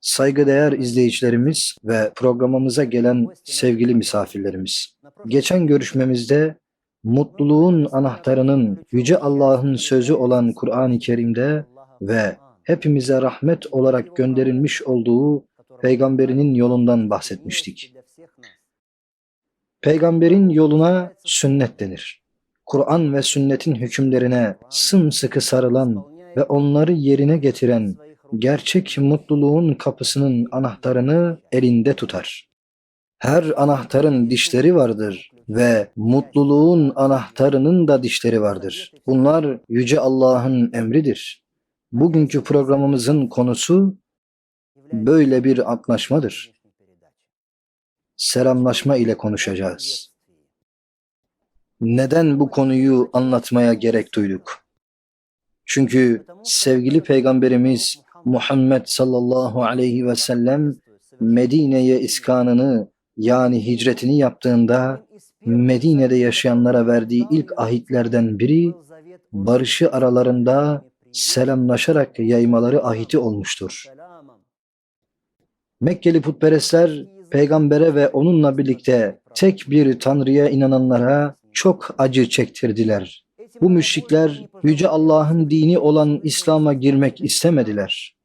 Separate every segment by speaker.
Speaker 1: Saygıdeğer izleyicilerimiz ve programımıza gelen sevgili misafirlerimiz. Geçen görüşmemizde mutluluğun anahtarının Yüce Allah'ın sözü olan Kur'an-ı Kerim'de ve hepimize rahmet olarak gönderilmiş olduğu peygamberinin yolundan bahsetmiştik. Peygamberin yoluna sünnet denir. Kur'an ve sünnetin hükümlerine sımsıkı sarılan ve onları yerine getiren gerçek mutluluğun kapısının anahtarını elinde tutar. Her anahtarın dişleri vardır ve mutluluğun anahtarının da dişleri vardır. Bunlar yüce Allah'ın emridir. Bugünkü programımızın konusu böyle bir antlaşmadır. Selamlaşma ile konuşacağız. Neden bu konuyu anlatmaya gerek duyduk? Çünkü sevgili peygamberimiz Muhammed sallallahu aleyhi ve sellem Medine'ye iskanını yani hicretini yaptığında Medine'de yaşayanlara verdiği ilk ahitlerden biri barışı aralarında selamlaşarak yaymaları ahiti olmuştur. Mekkeli putperestler peygambere ve onunla birlikte tek bir tanrıya inananlara çok acı çektirdiler. Bu müşrikler yüce Allah'ın dini olan İslam'a girmek istemediler.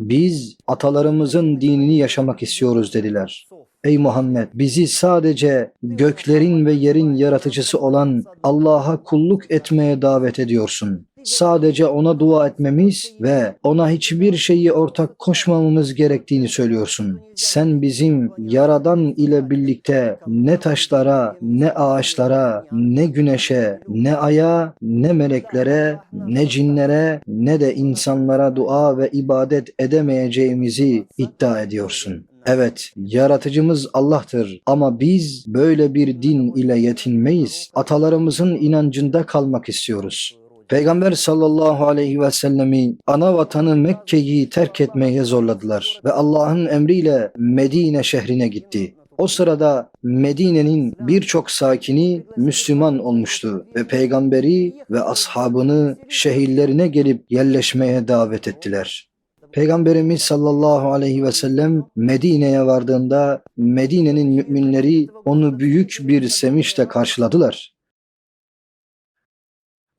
Speaker 1: Biz atalarımızın dinini yaşamak istiyoruz dediler. Ey Muhammed bizi sadece göklerin ve yerin yaratıcısı olan Allah'a kulluk etmeye davet ediyorsun. Sadece ona dua etmemiz ve ona hiçbir şeyi ortak koşmamamız gerektiğini söylüyorsun. Sen bizim yaradan ile birlikte ne taşlara, ne ağaçlara, ne güneşe, ne aya, ne meleklere, ne cinlere, ne de insanlara dua ve ibadet edemeyeceğimizi iddia ediyorsun. Evet, yaratıcımız Allah'tır ama biz böyle bir din ile yetinmeyiz. Atalarımızın inancında kalmak istiyoruz. Peygamber sallallahu aleyhi ve sellemi ana vatanı Mekke'yi terk etmeye zorladılar ve Allah'ın emriyle Medine şehrine gitti. O sırada Medine'nin birçok sakini Müslüman olmuştu ve peygamberi ve ashabını şehirlerine gelip yerleşmeye davet ettiler. Peygamberimiz sallallahu aleyhi ve sellem Medine'ye vardığında Medine'nin müminleri onu büyük bir sevinçle karşıladılar.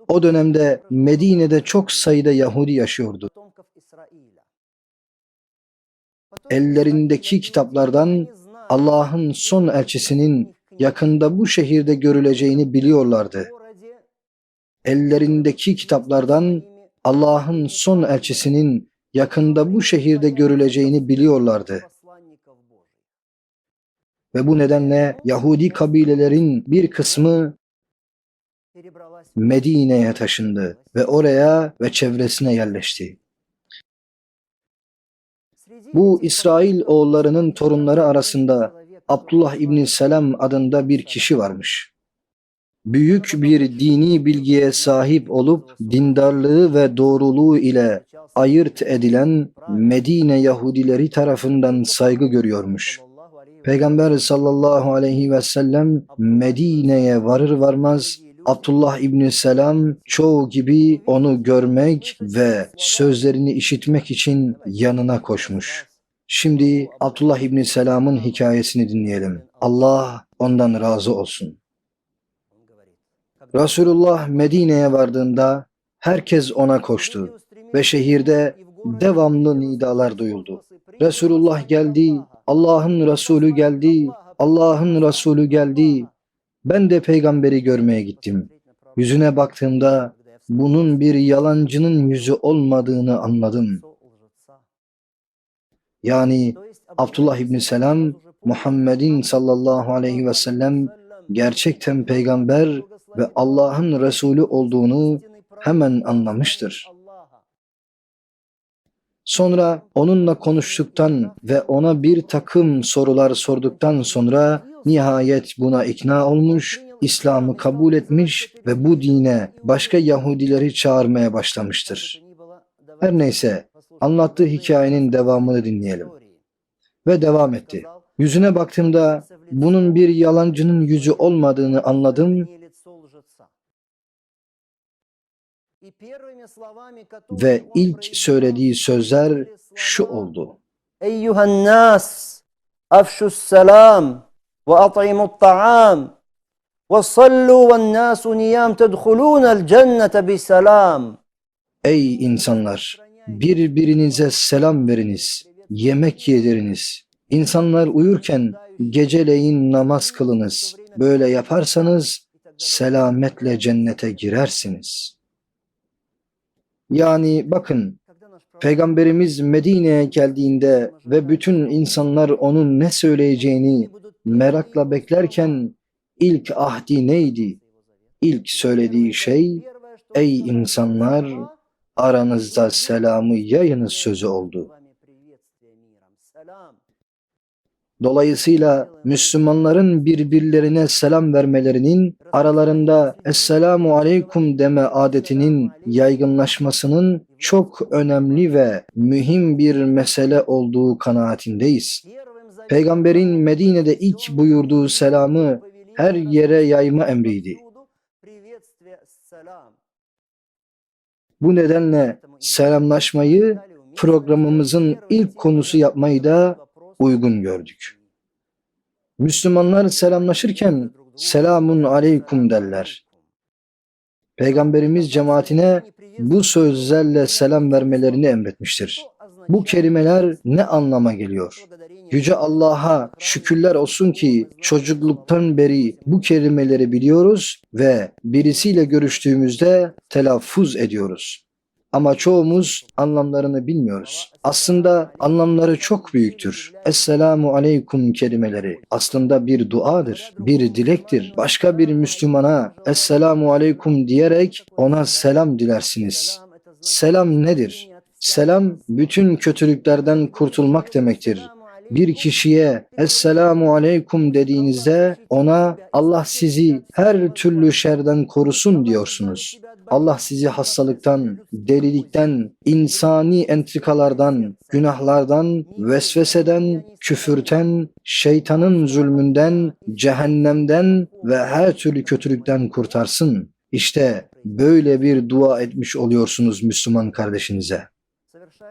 Speaker 1: O dönemde Medine'de çok sayıda Yahudi yaşıyordu. Ellerindeki kitaplardan Allah'ın son elçisinin yakında bu şehirde görüleceğini biliyorlardı. Ellerindeki kitaplardan Allah'ın son elçisinin yakında bu şehirde görüleceğini biliyorlardı. Ve bu nedenle Yahudi kabilelerin bir kısmı Medine'ye taşındı ve oraya ve çevresine yerleşti. Bu İsrail oğullarının torunları arasında Abdullah İbni Selam adında bir kişi varmış. Büyük bir dini bilgiye sahip olup dindarlığı ve doğruluğu ile ayırt edilen Medine Yahudileri tarafından saygı görüyormuş. Peygamber sallallahu aleyhi ve sellem Medine'ye varır varmaz Abdullah İbni Selam çoğu gibi onu görmek ve sözlerini işitmek için yanına koşmuş. Şimdi Abdullah İbni Selam'ın hikayesini dinleyelim. Allah ondan razı olsun. Resulullah Medine'ye vardığında herkes ona koştu ve şehirde devamlı nidalar duyuldu. Resulullah geldi, Allah'ın Resulü geldi, Allah'ın Resulü geldi. Ben de peygamberi görmeye gittim. Yüzüne baktığımda bunun bir yalancının yüzü olmadığını anladım. Yani Abdullah İbni Selam Muhammed'in sallallahu aleyhi ve sellem gerçekten peygamber ve Allah'ın Resulü olduğunu hemen anlamıştır. Sonra onunla konuştuktan ve ona bir takım sorular sorduktan sonra nihayet buna ikna olmuş, İslam'ı kabul etmiş ve bu dine başka Yahudileri çağırmaya başlamıştır. Her neyse anlattığı hikayenin devamını dinleyelim. Ve devam etti. Yüzüne baktığımda bunun bir yalancının yüzü olmadığını anladım ve ilk söylediği sözler şu oldu
Speaker 2: ve at'imut ta'am ve sallu ve nasu niyam
Speaker 1: tedhulunel insanlar! Birbirinize selam veriniz, yemek yediriniz. İnsanlar uyurken geceleyin namaz kılınız. Böyle yaparsanız selametle cennete girersiniz. Yani bakın Peygamberimiz Medine'ye geldiğinde ve bütün insanlar onun ne söyleyeceğini merakla beklerken ilk ahdi neydi? İlk söylediği şey ey insanlar aranızda selamı yayınız sözü oldu. Dolayısıyla Müslümanların birbirlerine selam vermelerinin aralarında Esselamu Aleyküm deme adetinin yaygınlaşmasının çok önemli ve mühim bir mesele olduğu kanaatindeyiz. Peygamberin Medine'de ilk buyurduğu selamı her yere yayma emriydi. Bu nedenle selamlaşmayı programımızın ilk konusu yapmayı da uygun gördük. Müslümanlar selamlaşırken selamun aleyküm derler. Peygamberimiz cemaatine bu sözlerle selam vermelerini emretmiştir. Bu kelimeler ne anlama geliyor? Yüce Allah'a şükürler olsun ki çocukluktan beri bu kelimeleri biliyoruz ve birisiyle görüştüğümüzde telaffuz ediyoruz. Ama çoğumuz anlamlarını bilmiyoruz. Aslında anlamları çok büyüktür. Esselamu aleyküm kelimeleri aslında bir duadır, bir dilektir. Başka bir Müslümana Esselamu aleyküm diyerek ona selam dilersiniz. Selam nedir? Selam bütün kötülüklerden kurtulmak demektir. Bir kişiye Esselamu aleyküm dediğinizde ona Allah sizi her türlü şerden korusun diyorsunuz. Allah sizi hastalıktan, delilikten, insani entrikalardan, günahlardan, vesveseden, küfürten, şeytanın zulmünden, cehennemden ve her türlü kötülükten kurtarsın. İşte böyle bir dua etmiş oluyorsunuz Müslüman kardeşinize.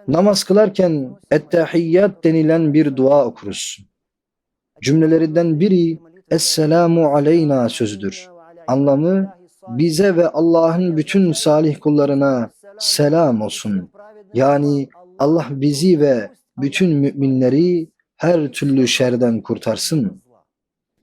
Speaker 1: Namaz kılarken ettehiyyat denilen bir dua okuruz. Cümlelerinden biri Esselamu aleyna sözüdür. Anlamı bize ve Allah'ın bütün salih kullarına selam olsun. Yani Allah bizi ve bütün müminleri her türlü şerden kurtarsın.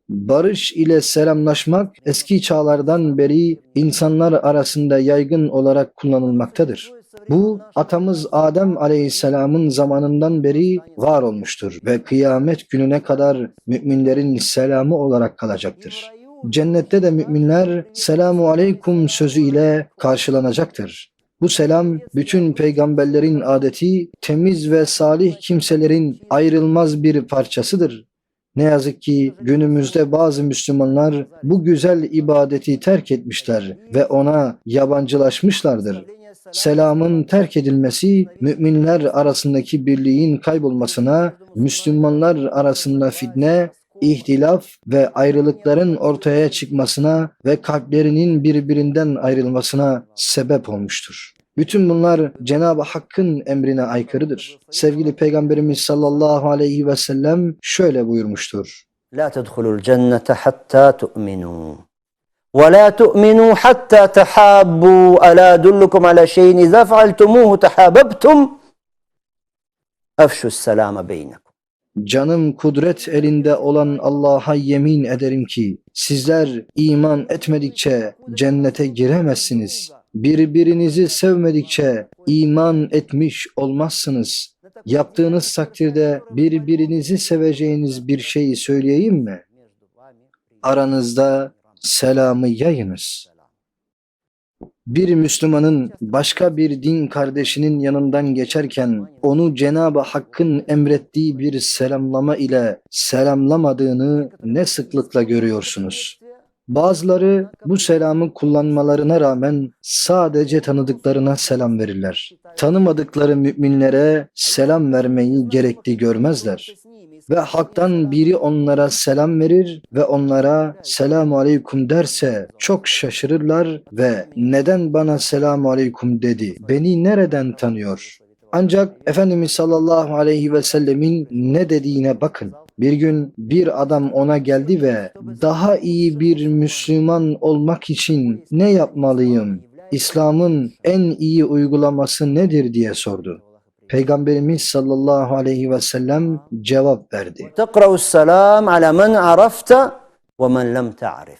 Speaker 1: Barış ile selamlaşmak eski çağlardan beri insanlar arasında yaygın olarak kullanılmaktadır. Bu atamız Adem Aleyhisselam'ın zamanından beri var olmuştur ve kıyamet gününe kadar müminlerin selamı olarak kalacaktır. Cennette de müminler selamu aleyküm sözüyle karşılanacaktır. Bu selam bütün peygamberlerin adeti, temiz ve salih kimselerin ayrılmaz bir parçasıdır. Ne yazık ki günümüzde bazı Müslümanlar bu güzel ibadeti terk etmişler ve ona yabancılaşmışlardır selamın terk edilmesi, müminler arasındaki birliğin kaybolmasına, Müslümanlar arasında fitne, ihtilaf ve ayrılıkların ortaya çıkmasına ve kalplerinin birbirinden ayrılmasına sebep olmuştur. Bütün bunlar Cenab-ı Hakk'ın emrine aykırıdır. Sevgili Peygamberimiz sallallahu aleyhi ve sellem şöyle buyurmuştur.
Speaker 2: La tedhulul cennete hatta tu'minu. ولا تؤمنوا حتى تحابوا ألا أدلكم على شيء إذا فعلتموه تحاببتم أفشوا السلام بينكم
Speaker 1: Canım kudret elinde olan Allah'a yemin ederim ki sizler iman etmedikçe cennete giremezsiniz. Birbirinizi sevmedikçe iman etmiş olmazsınız. Yaptığınız takdirde birbirinizi seveceğiniz bir şeyi söyleyeyim mi? Aranızda selamı yayınız. Bir Müslümanın başka bir din kardeşinin yanından geçerken onu Cenab-ı Hakk'ın emrettiği bir selamlama ile selamlamadığını ne sıklıkla görüyorsunuz. Bazıları bu selamı kullanmalarına rağmen sadece tanıdıklarına selam verirler. Tanımadıkları müminlere selam vermeyi gerekli görmezler. Ve haktan biri onlara selam verir ve onlara selamu aleyküm derse çok şaşırırlar ve neden bana selamu aleyküm dedi, beni nereden tanıyor? Ancak Efendimiz sallallahu aleyhi ve sellemin ne dediğine bakın. Bir gün bir adam ona geldi ve daha iyi bir Müslüman olmak için ne yapmalıyım? İslam'ın en iyi uygulaması nedir diye sordu. Peygamberimiz sallallahu aleyhi ve sellem cevap verdi.
Speaker 2: Tekra'us selam ala men arafta ve men lem ta'rif.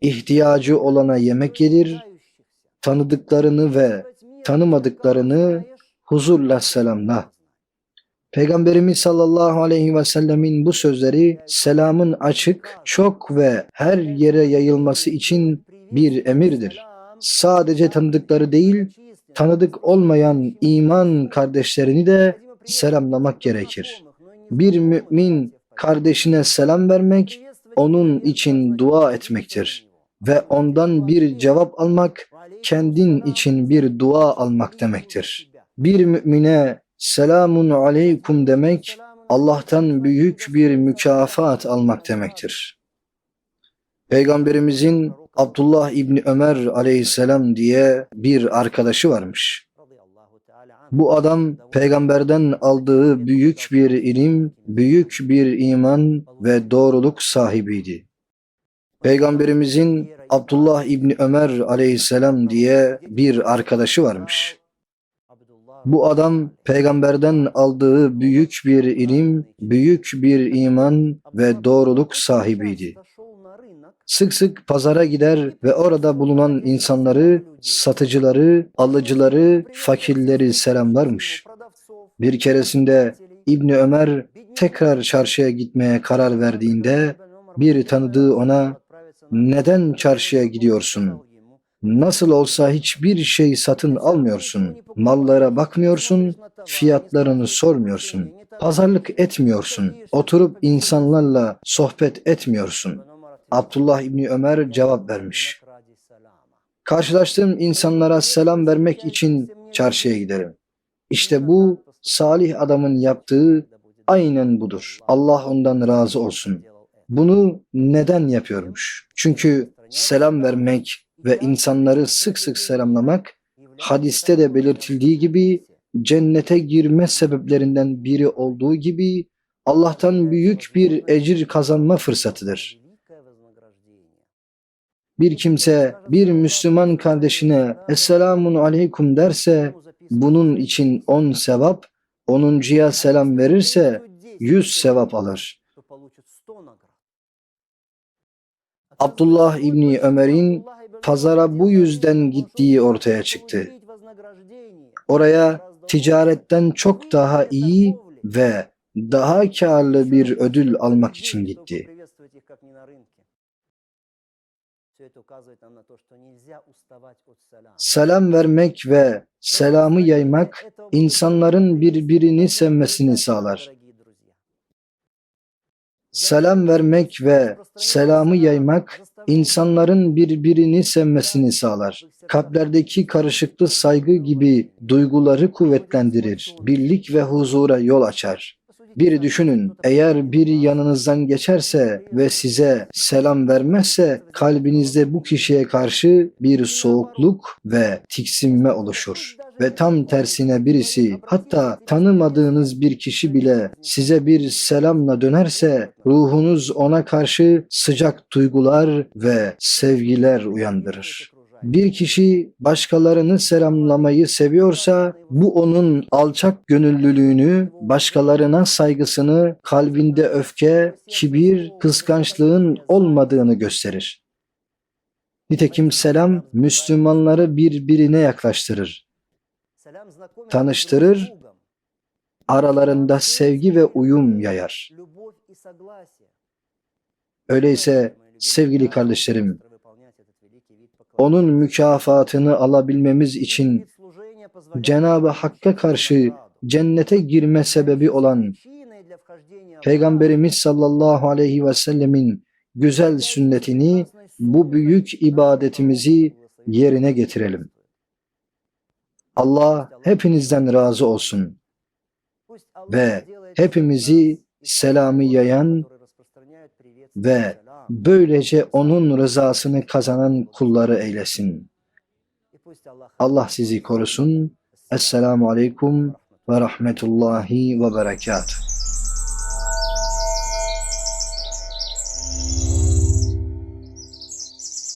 Speaker 1: İhtiyacı olana yemek gelir, tanıdıklarını ve tanımadıklarını huzurla selamla. Peygamberimiz sallallahu aleyhi ve sellemin bu sözleri selamın açık, çok ve her yere yayılması için bir emirdir. Sadece tanıdıkları değil, tanıdık olmayan iman kardeşlerini de selamlamak gerekir. Bir mümin kardeşine selam vermek, onun için dua etmektir. Ve ondan bir cevap almak, kendin için bir dua almak demektir. Bir mümine selamun aleyküm demek, Allah'tan büyük bir mükafat almak demektir. Peygamberimizin Abdullah İbni Ömer aleyhisselam diye bir arkadaşı varmış. Bu adam peygamberden aldığı büyük bir ilim, büyük bir iman ve doğruluk sahibiydi. Peygamberimizin Abdullah İbni Ömer aleyhisselam diye bir arkadaşı varmış. Bu adam peygamberden aldığı büyük bir ilim, büyük bir iman ve doğruluk sahibiydi. Sık sık pazara gider ve orada bulunan insanları, satıcıları, alıcıları, fakirleri selamlarmış. Bir keresinde İbni Ömer tekrar çarşıya gitmeye karar verdiğinde bir tanıdığı ona neden çarşıya gidiyorsun? Nasıl olsa hiçbir şey satın almıyorsun. Mallara bakmıyorsun, fiyatlarını sormuyorsun. Pazarlık etmiyorsun. Oturup insanlarla sohbet etmiyorsun. Abdullah İbni Ömer cevap vermiş. Karşılaştığım insanlara selam vermek için çarşıya giderim. İşte bu salih adamın yaptığı aynen budur. Allah ondan razı olsun. Bunu neden yapıyormuş? Çünkü selam vermek ve insanları sık sık selamlamak hadiste de belirtildiği gibi cennete girme sebeplerinden biri olduğu gibi Allah'tan büyük bir ecir kazanma fırsatıdır. Bir kimse bir Müslüman kardeşine Esselamun Aleyküm derse bunun için on sevap, onuncuya selam verirse yüz sevap alır. Abdullah İbni Ömer'in pazara bu yüzden gittiği ortaya çıktı. Oraya ticaretten çok daha iyi ve daha karlı bir ödül almak için gitti. Selam vermek ve selamı yaymak insanların birbirini sevmesini sağlar. Selam vermek ve selamı yaymak insanların birbirini sevmesini sağlar. Kalplerdeki karışıklı saygı gibi duyguları kuvvetlendirir. Birlik ve huzura yol açar. Bir düşünün, eğer biri yanınızdan geçerse ve size selam vermezse kalbinizde bu kişiye karşı bir soğukluk ve tiksinme oluşur. Ve tam tersine birisi hatta tanımadığınız bir kişi bile size bir selamla dönerse ruhunuz ona karşı sıcak duygular ve sevgiler uyandırır. Bir kişi başkalarını selamlamayı seviyorsa bu onun alçak gönüllülüğünü, başkalarına saygısını, kalbinde öfke, kibir, kıskançlığın olmadığını gösterir. Nitekim selam Müslümanları birbirine yaklaştırır, tanıştırır, aralarında sevgi ve uyum yayar. Öyleyse sevgili kardeşlerim, onun mükafatını alabilmemiz için Cenab-ı Hakk'a karşı cennete girme sebebi olan Peygamberimiz sallallahu aleyhi ve sellemin güzel sünnetini, bu büyük ibadetimizi yerine getirelim. Allah hepinizden razı olsun ve hepimizi selamı yayan ve böylece onun rızasını kazanan kulları eylesin. Allah sizi korusun. Esselamu aleyküm ve rahmetullahi ve berekatuhu.